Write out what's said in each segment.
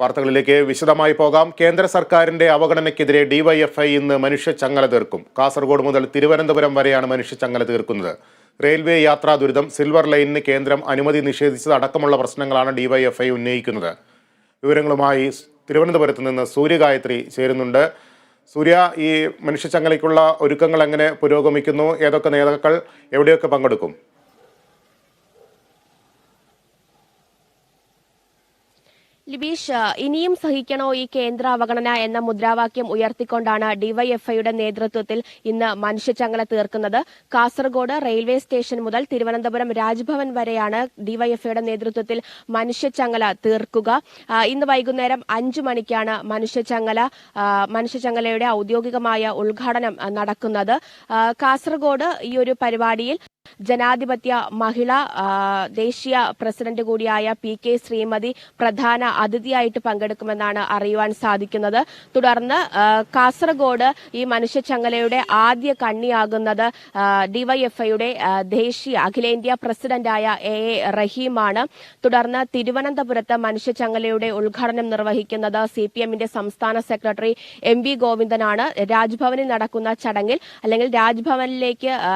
വാർത്തകളിലേക്ക് വിശദമായി പോകാം. കേന്ദ്ര സർക്കാരിന്റെ അവഗണനയ്ക്കെതിരെ ഡിവൈഎഫ്ഐ ഇന്ന് മനുഷ്യ ചങ്ങല തീർക്കും. കാസർഗോഡ് മുതൽ തിരുവനന്തപുരം വരെയാണ് മനുഷ്യ ചങ്ങല തീർക്കുന്നത്. റെയിൽവേ യാത്രാ ദുരിതം സിൽവർ ലൈനിന് കേന്ദ്രം അനുമതി നിഷേധിച്ചത് അടക്കമുള്ള പ്രശ്നങ്ങളാണ് ഡിവൈഎഫ്ഐ ഉന്നയിക്കുന്നത്. വിവരങ്ങളുമായി തിരുവനന്തപുരത്ത് നിന്ന് സൂര്യഗായത്രി ചേരുന്നുണ്ട്. സൂര്യ ഈ മനുഷ്യ ചങ്ങലയ്ക്കുള്ള ഒരുക്കങ്ങൾ എങ്ങനെ പുരോഗമിക്കുന്നു? ഏതൊക്കെ നേതാക്കൾ എവിടെയൊക്കെ പങ്കെടുക്കും? ലിബീഷ് ഇനിയും സഹിക്കണോ ഈ കേന്ദ്ര അവഗണന എന്ന മുദ്രാവാക്യം ഉയർത്തിക്കൊണ്ടാണ് ഡിവൈഎഫ്ഐയുടെ നേതൃത്വത്തിൽ ഇന്ന് മനുഷ്യച്ചങ്ങല തീർക്കുന്നത്. കാസർഗോഡ് റെയിൽവേ സ്റ്റേഷൻ മുതൽ തിരുവനന്തപുരം രാജ്ഭവൻ വരെയാണ് ഡിവൈഎഫ്ഐയുടെ നേതൃത്വത്തിൽ മനുഷ്യച്ചങ്ങല തീർക്കുക. ഇന്ന് വൈകുന്നേരം അഞ്ചു മണിക്കാണ് മനുഷ്യച്ചങ്ങല മനുഷ്യച്ചങ്ങലയുടെ ഔദ്യോഗികമായ ഉദ്ഘാടനം നടക്കുന്നത്. കാസർഗോഡ് ഈ ഒരു പരിപാടിയിൽ ജനാധിപത്യ മഹിള ദേശീയ പ്രസിഡന്റ് കൂടിയായ പി കെ ശ്രീമതി പ്രധാന അതിഥിയായിട്ട് പങ്കെടുക്കുമെന്നാണ് അറിയുവാൻ സാധിക്കുന്നത്. തുടർന്ന് കാസർഗോഡ് ഈ മനുഷ്യച്ചങ്ങലയുടെ ആദ്യ കണ്ണിയാകുന്നത് ഡിവൈഎഫ്ഐയുടെ ദേശീയ അഖിലേന്ത്യാ പ്രസിഡന്റായ എ എ റഹീമാണ്. തുടർന്ന് തിരുവനന്തപുരത്ത് മനുഷ്യച്ചങ്ങലയുടെ ഉദ്ഘാടനം നിർവഹിക്കുന്നത് സി പി എമ്മിന്റെ സംസ്ഥാന സെക്രട്ടറി എം വി ഗോവിന്ദനാണ്. രാജ്ഭവനിൽ നടക്കുന്ന ചടങ്ങിൽ അല്ലെങ്കിൽ രാജ്ഭവനിലേക്ക് ആ,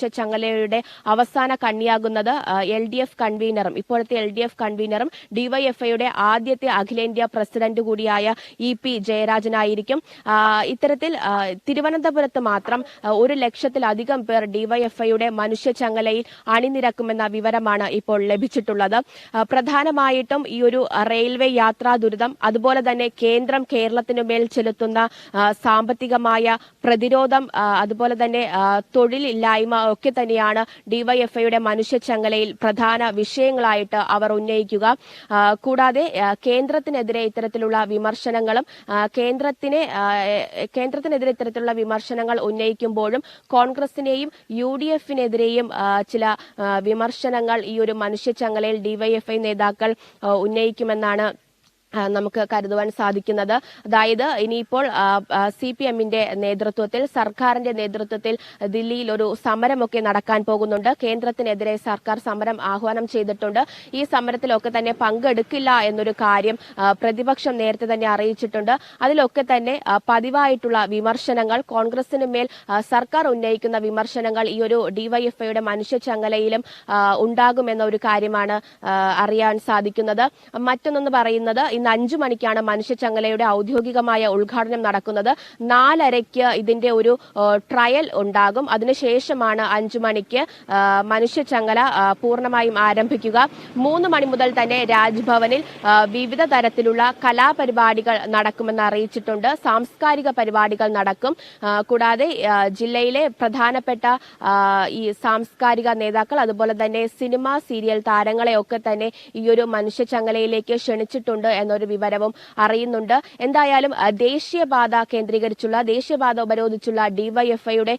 അവസാനിക്കുന്ന മനുഷ്യച്ചങ്ങലയുടെ അവസാന കണ്ണിയാകുന്നത് എൽ ഡി എഫ് കൺവീനറും ഇപ്പോഴത്തെ എൽ ഡി എഫ് കൺവീനറും ഡിവൈഎഫ്ഐയുടെ ആദ്യത്തെ അഖിലേന്ത്യാ പ്രസിഡന്റ് കൂടിയായ ഇ പി ജയരാജനായിരിക്കും. ഇത്തരത്തിൽ തിരുവനന്തപുരത്ത് മാത്രം ഒരു ലക്ഷത്തിലധികം പേർ ഡിവൈഎഫ്ഐയുടെ മനുഷ്യ ചങ്ങലയിൽ അണിനിരക്കുമെന്ന വിവരമാണ് ഇപ്പോൾ ലഭിച്ചിട്ടുള്ളത്. പ്രധാനമായിട്ടും ഈ ഒരു റെയിൽവേ യാത്രാ ദുരിതം അതുപോലെ തന്നെ കേന്ദ്രം കേരളത്തിനു മേൽ ചെലുത്തുന്ന സാമ്പത്തികമായ പ്രതിരോധം അതുപോലെ തന്നെ തൊഴിലില്ലായ്മ ഒക്കെ തന്നെയാണ് ഡിവൈഎഫ്ഐയുടെ മനുഷ്യ ചങ്ങലയിൽ പ്രധാന വിഷയങ്ങളായിട്ട് അവർ ഉന്നയിക്കുക. കൂടാതെ കേന്ദ്രത്തിനെതിരെ ഇത്തരത്തിലുള്ള വിമർശനങ്ങളും കേന്ദ്രത്തിനെ കേന്ദ്രത്തിനെതിരെ ഇത്തരത്തിലുള്ള വിമർശനങ്ങൾ ഉന്നയിക്കുമ്പോഴും കോൺഗ്രസിനെയും യു ഡി എഫിനെതിരെയും ചില വിമർശനങ്ങൾ ഈ ഒരു മനുഷ്യ ചങ്ങലയിൽ ഡിവൈഎഫ്ഐ നേതാക്കൾ ഉന്നയിക്കുമെന്നാണ് നമുക്ക് കരുതുവാൻ സാധിക്കുന്നത്. അതായത് ഇനിയിപ്പോൾ സി പി എമ്മിന്റെ നേതൃത്വത്തിൽ സർക്കാരിന്റെ നേതൃത്വത്തിൽ ദില്ലിയിൽ ഒരു സമരമൊക്കെ നടക്കാൻ പോകുന്നുണ്ട്. കേന്ദ്രത്തിനെതിരെ സർക്കാർ സമരം ആഹ്വാനം ചെയ്തിട്ടുണ്ട്. ഈ സമരത്തിലൊക്കെ തന്നെ പങ്കെടുക്കില്ല എന്നൊരു കാര്യം പ്രതിപക്ഷം നേരത്തെ തന്നെ അറിയിച്ചിട്ടുണ്ട്. അതിലൊക്കെ തന്നെ പതിവായിട്ടുള്ള വിമർശനങ്ങൾ കോൺഗ്രസിന് മേൽ സർക്കാർ ഉന്നയിക്കുന്ന വിമർശനങ്ങൾ ഈ ഒരു ഡിവൈഎഫ്ഐയുടെ മനുഷ്യ ചങ്ങലയിലും ഉണ്ടാകുമെന്ന ഒരു കാര്യമാണ് അറിയാൻ സാധിക്കുന്നത്. മറ്റൊന്നെന്ന് പറയുന്നത് ഇന്ന് അഞ്ചു മണിക്കാണ് മനുഷ്യച്ചങ്ങലയുടെ ഔദ്യോഗികമായ ഉദ്ഘാടനം നടക്കുന്നത്. നാലരയ്ക്ക് ഇതിന്റെ ഒരു ട്രയൽ ഉണ്ടാകും. അതിനുശേഷമാണ് അഞ്ചു മണിക്ക് മനുഷ്യച്ചങ്ങല പൂർണമായും ആരംഭിക്കുക. മൂന്ന് മണി മുതൽ തന്നെ രാജ്ഭവനിൽ വിവിധ തരത്തിലുള്ള കലാപരിപാടികൾ നടക്കുമെന്ന് അറിയിച്ചിട്ടുണ്ട്. സാംസ്കാരിക പരിപാടികൾ നടക്കും. കൂടാതെ ജില്ലയിലെ പ്രധാനപ്പെട്ട ഈ സാംസ്കാരിക നേതാക്കൾ അതുപോലെ തന്നെ സിനിമ സീരിയൽ താരങ്ങളെയൊക്കെ തന്നെ ഈ ഒരു മനുഷ്യച്ചങ്ങലയിലേക്ക് ക്ഷണിച്ചിട്ടുണ്ട് എന്നൊരു വിവരവും അറിയുന്നുണ്ട്. എന്തായാലും ദേശീയപാത കേന്ദ്രീകരിച്ചുള്ള ദേശീയപാത ഉപരോധിച്ചുള്ള ഡിവൈഎഫ്ഐയുടെ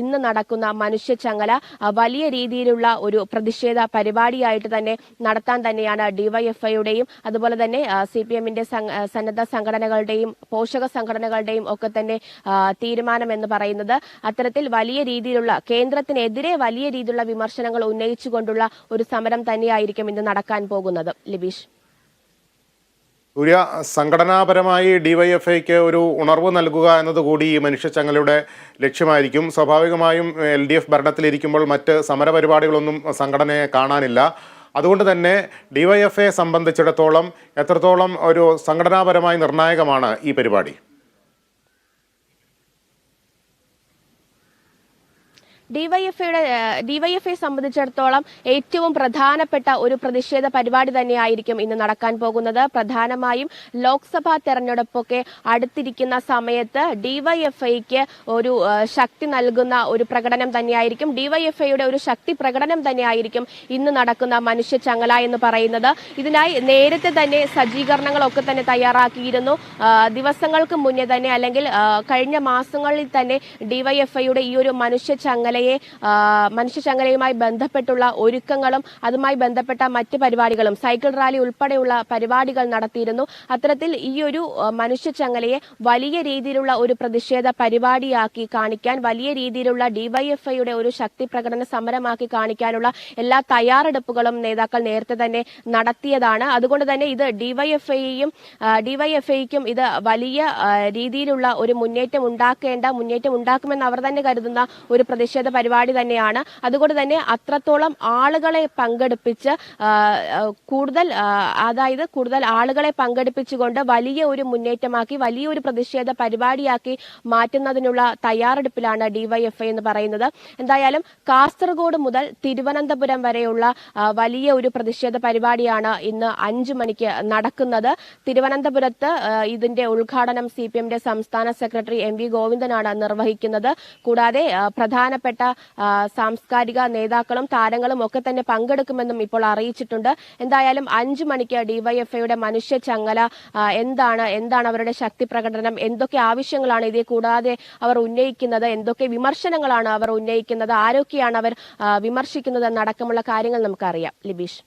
ഇന്ന് നടക്കുന്ന മനുഷ്യച്ചങ്ങല ചങ്ങല വലിയ രീതിയിലുള്ള ഒരു പ്രതിഷേധ പരിപാടിയായിട്ട് തന്നെ നടത്താൻ തന്നെയാണ് ഡിവൈഎഫ്ഐയുടെയും അതുപോലെ തന്നെ സി പി എമ്മിന്റെ സന്നദ്ധ സംഘടനകളുടെയും പോഷക സംഘടനകളുടെയും ഒക്കെ തന്നെ തീരുമാനം എന്ന് പറയുന്നത് അത്തരത്തിൽ വലിയ രീതിയിലുള്ള കേന്ദ്രത്തിനെതിരെ വലിയ രീതിയിലുള്ള വിമർശനങ്ങൾ ഉന്നയിച്ചുകൊണ്ടുള്ള ഒരു സമരം തന്നെയായിരിക്കും ഇന്ന് നടക്കാൻ പോകുന്നത്. ലിബീഷ്. സൂര്യ സംഘടനാപരമായി ഡിവൈഎഫ്ഐക്ക് ഒരു ഉണർവ് നൽകുക എന്നതുകൂടി ഈ മനുഷ്യച്ചങ്ങലയുടെ ലക്ഷ്യമായിരിക്കും. സ്വാഭാവികമായും എൽ ഡി എഫ് ഭരണത്തിലിരിക്കുമ്പോൾ മറ്റ് സമരപരിപാടികളൊന്നും സംഘടനയെ കാണാനില്ല. അതുകൊണ്ട് തന്നെ ഡിവൈഎഫ്ഐയെ സംബന്ധിച്ചിടത്തോളം എത്രത്തോളം ഒരു സംഘടനാപരമായി നിർണായകമാണ് ഈ പരിപാടി? ഡിവൈഎഫ്ഐയുടെ ഡിവൈഎഫ്ഐ സംബന്ധിച്ചിടത്തോളം ഏറ്റവും പ്രധാനപ്പെട്ട ഒരു പ്രതിഷേധ പരിപാടി തന്നെയായിരിക്കും ഇന്ന് നടക്കാൻ പോകുന്നത്. പ്രധാനമായും ലോക്സഭാ തെരഞ്ഞെടുപ്പൊക്കെ അടുത്തിരിക്കുന്ന സമയത്ത് ഡിവൈഎഫ്ഐക്ക് ഒരു ശക്തി നൽകുന്ന ഒരു പ്രകടനം തന്നെയായിരിക്കും. ഡിവൈഎഫ്ഐയുടെ ഒരു ശക്തി പ്രകടനം തന്നെയായിരിക്കും ഇന്ന് നടക്കുന്ന മനുഷ്യ ചങ്ങല എന്ന് പറയുന്നത്. ഇതിനായി നേരത്തെ തന്നെ സജ്ജീകരണങ്ങളൊക്കെ തന്നെ തയ്യാറാക്കിയിരുന്നു. ദിവസങ്ങൾക്ക് മുന്നേ തന്നെ അല്ലെങ്കിൽ കഴിഞ്ഞ മാസങ്ങളിൽ തന്നെ ഡിവൈഎഫ്ഐയുടെ ഈ ഒരു മനുഷ്യ ചങ്ങലയിൽ മനുഷ്യച്ചങ്ങലയെ മനുഷ്യ മനുഷ്യച്ചങ്ങലയുമായി ബന്ധപ്പെട്ടുള്ള ഒരുക്കങ്ങളും അതുമായി ബന്ധപ്പെട്ട മറ്റ് പരിപാടികളും സൈക്കിൾ റാലി ഉൾപ്പെടെയുള്ള പരിപാടികൾ നടത്തിയിരുന്നു. അത്തരത്തിൽ ഈ ഒരു മനുഷ്യ ചങ്ങലയെ വലിയ രീതിയിലുള്ള ഒരു പ്രതിഷേധ പരിപാടിയാക്കി കാണിക്കാൻ വലിയ രീതിയിലുള്ള ഡിവൈഎഫ്ഐയുടെ ഒരു ശക്തി പ്രകടന സമരമാക്കി കാണിക്കാനുള്ള എല്ലാ തയ്യാറെടുപ്പുകളും നേതാക്കൾ നേരത്തെ തന്നെ നടത്തിയതാണ്. അതുകൊണ്ട് തന്നെ ഇത് ഡിവൈഎഫ്ഐയും ഡിവൈഎഫ്ഐക്കും ഇത് വലിയ രീതിയിലുള്ള ഒരു മുന്നേറ്റം ഉണ്ടാക്കേണ്ട മുന്നേറ്റം ഉണ്ടാക്കുമെന്ന് അവർ തന്നെ കരുതുന്ന ഒരു പ്രതിഷേധ പരിപാടി തന്നെയാണ്. അതുകൊണ്ട് തന്നെ അത്രത്തോളം ആളുകളെ പങ്കെടുപ്പിച്ച് കൂടുതൽ അതായത് കൂടുതൽ ആളുകളെ പങ്കെടുപ്പിച്ചുകൊണ്ട് വലിയ ഒരു മുന്നേറ്റമാക്കി വലിയ ഒരു പ്രതിഷേധ പരിപാടിയാക്കി മാറ്റുന്നതിനുള്ള തയ്യാറെടുപ്പിലാണ് ഡിവൈഎഫ്ഐ എന്ന് പറയുന്നത്. എന്തായാലും കാസർഗോഡ് മുതൽ തിരുവനന്തപുരം വരെയുള്ള വലിയ ഒരു പ്രതിഷേധ പരിപാടിയാണ് ഇന്ന് അഞ്ചു മണിക്ക് നടക്കുന്നത്. തിരുവനന്തപുരത്ത് ഇതിന്റെ ഉദ്ഘാടനം സി സംസ്ഥാന സെക്രട്ടറി എം വി ഗോവിന്ദനാണ് നിർവഹിക്കുന്നത്. കൂടാതെ ആ, പ്രധാനപ്പെട്ട സാംസ്കാരിക നേതാക്കളും താരങ്ങളും ഒക്കെ തന്നെ പങ്കെടുക്കുമെന്നും ഇപ്പോൾ അറിയിച്ചിട്ടുണ്ട്. എന്തായാലും അഞ്ചു മണിക്ക് ഡിവൈഎഫ്ഐയുടെ മനുഷ്യ ചങ്ങല എന്താണ് എന്താണ് അവരുടെ ശക്തി പ്രകടനം എന്തൊക്കെ ആവശ്യങ്ങളാണ് ഇതേ കൂടാതെ അവർ ഉന്നയിക്കുന്നത് എന്തൊക്കെ വിമർശനങ്ങളാണ് അവർ ഉന്നയിക്കുന്നത് ആരൊക്കെയാണ് അവർ വിമർശിക്കുന്നത് എന്നടക്കമുള്ള കാര്യങ്ങൾ നമുക്കറിയാം. ലിബീഷ്.